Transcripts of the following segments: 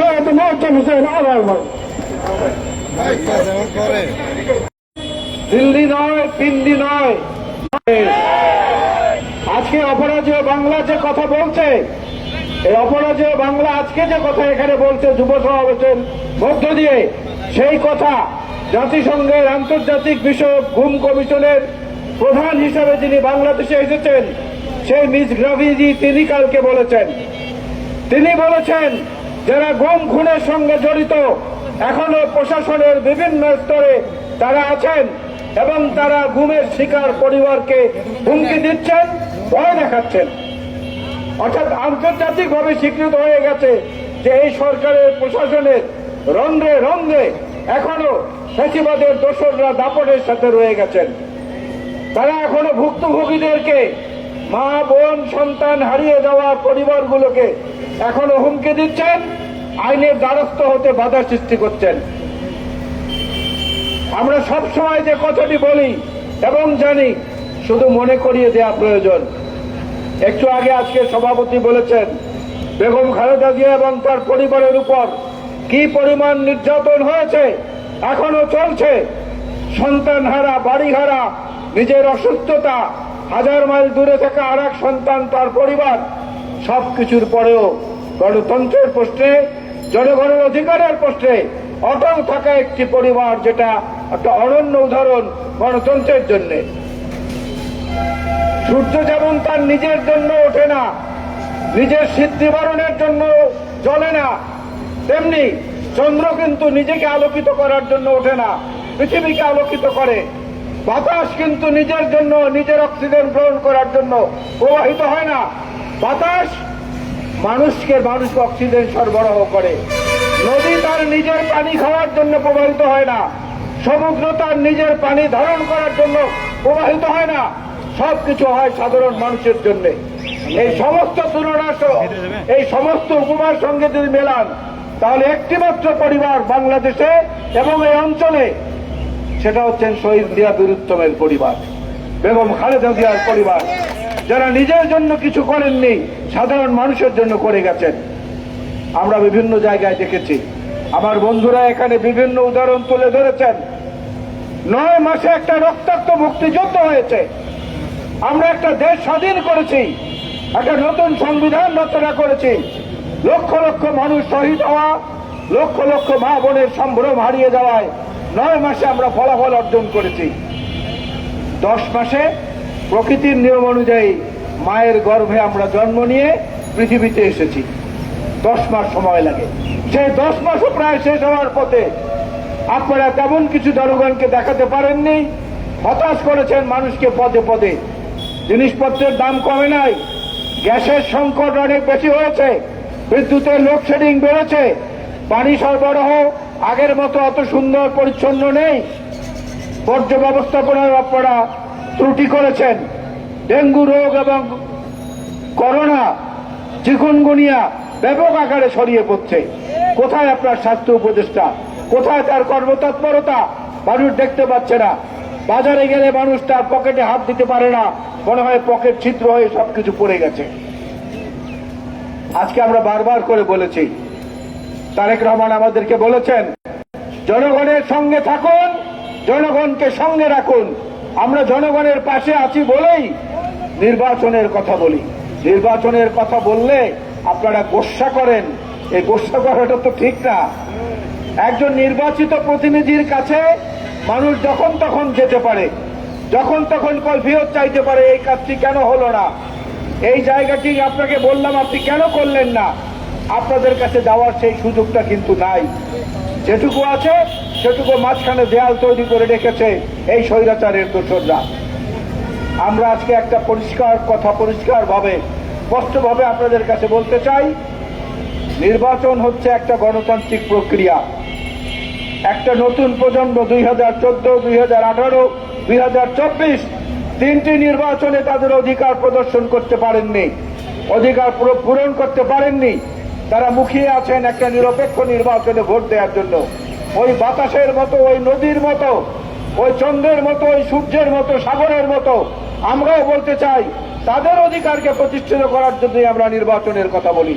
شهادة معجم حسين على الموت দিল্লি নয় দিল্লি নয় আজকে অপরাজয় বাংলা যে কথা বলছে এই অপরাজয় বাংলা আজকে যে কথা এখানে বলছে যুব সমাবেশের মধ্য দিয়ে সেই কথা জাতিসংঘের আন্তর্জাতিক বিষয়ক ঘুম কমিশনের প্রধান হিসেবে যিনি বাংলাদেশে এসেছেন সেই মিস গ্রাভিজি তিনি কালকে বলেছেন তিনি বলেছেন যারা গুম খুনের সঙ্গে জড়িত, এখনও প্রশাসনের বিভিন্ন স্তরে তারা আছেন এবং তারা গুমের শিকার পরিবারকে হুমকি দিচ্ছেন, ভয় দেখাচ্ছেন। অর্থাৎ আন্তর্জাতিকভাবে স্বীকৃত হয়ে গেছে যে এই সরকারের প্রশাসনের রন্ধ্রে রন্ধ্রে এখনও ফেসিবাদের দোসররা দাপটের সাথে রয়ে গেছেন। তারা এখনও ভুক্তভোগীদেরকে মা, বোন, সন্তান হারিয়ে যাওয়া পরিবারগুলোকে এখনও হুমকি দিচ্ছেন, আইনের দ্বারস্থ হতে বাধা সৃষ্টি করছেন। আমরা সব সময় যে কথাটি বলি এবং জানি, শুধু মনে করিয়ে দেওয়া প্রয়োজন। একটু আগে আজকে সভাপতি বলেছেন, বেগম খালেদা জিয়া এবং তার পরিবারের উপর কি পরিমাণ নির্যাতন হয়েছে, এখনও চলছে। সন্তান হারা বাড়ি হারা নিজের অসুস্থতা হাজার মাইল দূরে থাকা আর এক সন্তান, তার পরিবার। সব কিছুর পরেও গণতন্ত্রের প্রশ্নে, জনগণের অধিকারের প্রশ্নে অটল থাকা একটি পরিবার, যেটা একটা অনন্য উদাহরণ গণতন্ত্রের জন্যে। সূর্য যেমন তার নিজের জন্য ওঠে না, নিজের সিদ্ধি বারণের জন্য জ্বলে না, তেমনি চন্দ্র কিন্তু নিজেকে আলোকিত করার জন্য ওঠে না, পৃথিবীকে আলোকিত করে। বাতাস কিন্তু নিজের জন্য, নিজের অক্সিজেন গ্রহণ করার জন্য প্রবাহিত হয় না। বাতাস মানুষকে মানুষকে অক্সিজেন সরবরাহ করে। নদী তার নিজের পানি খাওয়ার জন্য প্রবাহিত হয় না। সমুদ্র তার নিজের পানি ধারণ করার জন্য প্রবাহিত হয় না। সব কিছু হয় সাধারণ মানুষের জন্য। এই সমস্ত তুলনা এই সমস্ত উপমার সঙ্গে যদি মেলান, তাহলে একটিমাত্র পরিবার বাংলাদেশে এবং এই অঞ্চলে সেটা হচ্ছেন শহীদ জিয়া বীরুত্তমের পরিবার, বেগম খালেদা জিয়ার পরিবার। যারা নিজের জন্য কিছু করেননি, সাধারণ মানুষের জন্য করে গেছেন। আমরা বিভিন্ন জায়গায় দেখেছি। আমার বন্ধুরা এখানে বিভিন্ন উদাহরণ তুলে ধরেছেন। নয় মাসে একটা রক্তাক্ত মুক্তিযুদ্ধ হয়েছে। আমরা একটা দেশ স্বাধীন করেছি। একটা নতুন সংবিধান রচনা করেছি। লক্ষ লক্ষ মানুষ শহীদ হওয়া, লক্ষ লক্ষ মা বোনের সম্ভ্রম হারিয়ে যাওয়ায় নয় মাসে আমরা ফলাফল অর্জন করেছি। দশ মাসে প্রকৃতির নিয়ম অনুযায়ী মায়ের গর্ভে আমরা জন্ম নিয়ে পৃথিবীতে এসেছি। দশ মাস সময় লাগে। সেই দশ মাসও প্রায় শেষ হওয়ার পথে আপনারা তেমন কিছু জনগণকে দেখাতে পারেননি। হতাশ করেছেন মানুষকে পদে পদে। জিনিসপত্রের দাম কমে নাই। গ্যাসের সংকট অনেক বেশি হয়েছে। বিদ্যুতের লোডশেডিং বেড়েছে। পানি সরবরাহ আগের মতো অত সুন্দর পরিচ্ছন্ন নেই। বর্জ্য ব্যবস্থাপনায় আপনারা ত্রুটি করেছেন। ডেঙ্গু রোগ এবং করোনা, চিকুনগুনিয়া ব্যাপক আকারে ছড়িয়ে পড়ছে। কোথায় আপনার স্বাস্থ্য উপদেষ্টা? কোথায় তার কর্মতৎপরতা? মানুষ দেখতে পাচ্ছে না। বাজারে গেলে মানুষ তার পকেটে হাত দিতে পারে না। মনে হয় পকেট ছিদ্র হয়ে সবকিছু পড়ে গেছে। আজকে আমরা বারবার করে বলেছি তারেক রহমান আমাদেরকে বলেছেন, জনগণের সঙ্গে থাকুন, জনগণকে সঙ্গে রাখুন। আমরা জনগণের পাশে আছি বলেই নির্বাচনের কথা বলি। নির্বাচনের কথা বললে আপনারা গোসা করেন। এই গোসা করাটা তো ঠিক না। একজন নির্বাচিত প্রতিনিধির কাছে মানুষ যখন তখন যেতে পারে, যখন তখন কলফিয়ত চাইতে পারে, এই কাজটি কেন হলো না? এই জায়গাটি আপনাকে বললাম, আপনি কেন করলেন না? আপনাদের কাছে যাওয়ার সেই সুযোগটা কিন্তু নাই। যেটুকু আছে, সেটুকু মাঝখানে দেয়াল তৈরি করে রেখেছে এই স্বৈরাচারের দোসররা আমরা আজকে একটা পরিষ্কার কথা পরিষ্কার ভাবে স্পষ্টভাবে আপনাদের কাছে বলতে চাই, নির্বাচন হচ্ছে একটা গণতান্ত্রিক প্রক্রিয়া। একটা নতুন প্রজন্ম দুই হাজার চোদ্দ, দুই হাজার আঠারো, দুই হাজার চব্বিশ, তিনটি নির্বাচনে তাদের অধিকার প্রদর্শন করতে পারেননি, অধিকার পূরণ করতে পারেননি। তারা মুখিয়ে আছেন একটা নিরপেক্ষ নির্বাচনে ভোট দেওয়ার জন্য। ওই বাতাসের মতো, ওই নদীর মতো, ওই চন্দ্রের মতো, ওই সূর্যের মতো, সাগরের মতো, আমরাও বলতে চাই, তাদের অধিকারকে প্রতিষ্ঠিত করার জন্যই আমরা নির্বাচনের কথা বলি।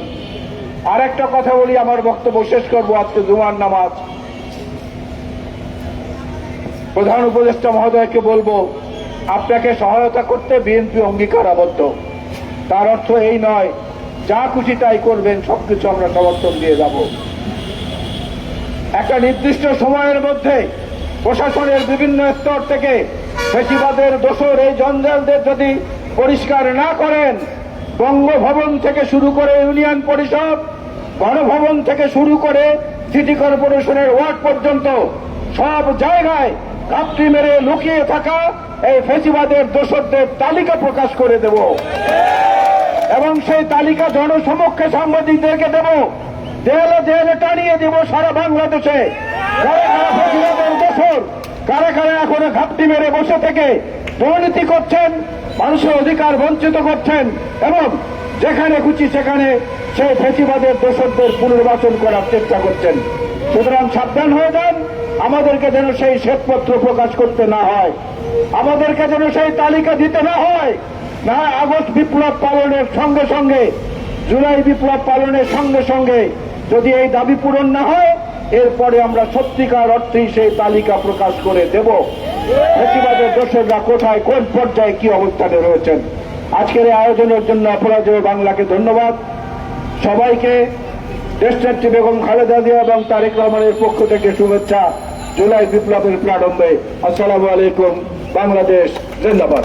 আর একটা কথা বলি, আমার বক্তব্য শেষ করব আজকে জুমার নামাজ। প্রধান উপদেষ্টা মহোদয়কে বলব, আপনাকে সহায়তা করতে বিএনপি অঙ্গীকারাবদ্ধ। তার অর্থ এই নয় যা খুশি তাই করবেন, সবকিছু আমরা সমর্থন দিয়ে যাব। একটা নির্দিষ্ট সময়ের মধ্যে প্রশাসনের বিভিন্ন স্তর থেকে ফেসিবাদের দোষর এই জঞ্জালদের যদি পরিষ্কার না করেন, বঙ্গভবন থেকে শুরু করে ইউনিয়ন পরিষদ, গণভবন থেকে শুরু করে সিটি কর্পোরেশনের ওয়ার্ড পর্যন্ত সব জায়গায় ঘাপটি মেরে লুকিয়ে থাকা এই ফেসিবাদের দোষরদের তালিকা প্রকাশ করে দেব। এবং সেই তালিকা জনসমক্ষে সাংবাদিকদেরকে দেব। দেয়ালে দেয়ালে টানিয়ে দিব সারা বাংলাদেশে। কারা কারা এখনও ঘাপটি মেরে বসে থেকে দুর্নীতি করছেন, মানুষের অধিকার বঞ্চিত করছেন, এবং যেখানে খুশি সেখানে সেই ফেসিবাদের দোষরদের পুনর্বাসন করার চেষ্টা করছেন। সুতরাং সাবধান হয়ে যান, আমাদেরকে যেন সেই শ্বেতপত্র প্রকাশ করতে না হয়। আমাদেরকে যেন সেই তালিকা দিতে না হয়। না আগস্ট বিপ্লব পালনের সঙ্গে সঙ্গে, জুলাই বিপ্লব পালনের সঙ্গে সঙ্গে যদি এই দাবি পূরণ না হয়, এরপরে আমরা সত্যিকার অর্থেই সেই তালিকা প্রকাশ করে দেব। প্রতিবাদের দর্শকরা কোথায়, কোন পর্যায়ে কি অবস্থানে রয়েছেন? আজকের এই আয়োজনের জন্য অপরাজয় বাংলাকে ধন্যবাদ। সবাইকে দেশনেত্রী বেগম খালেদা জিয়া এবং তারেক রহমানের পক্ষ থেকে শুভেচ্ছা। জুলাই বিপ্লবের প্রারম্ভে আসসালামু আলাইকুম, বাংলাদেশ জিন্দাবাদ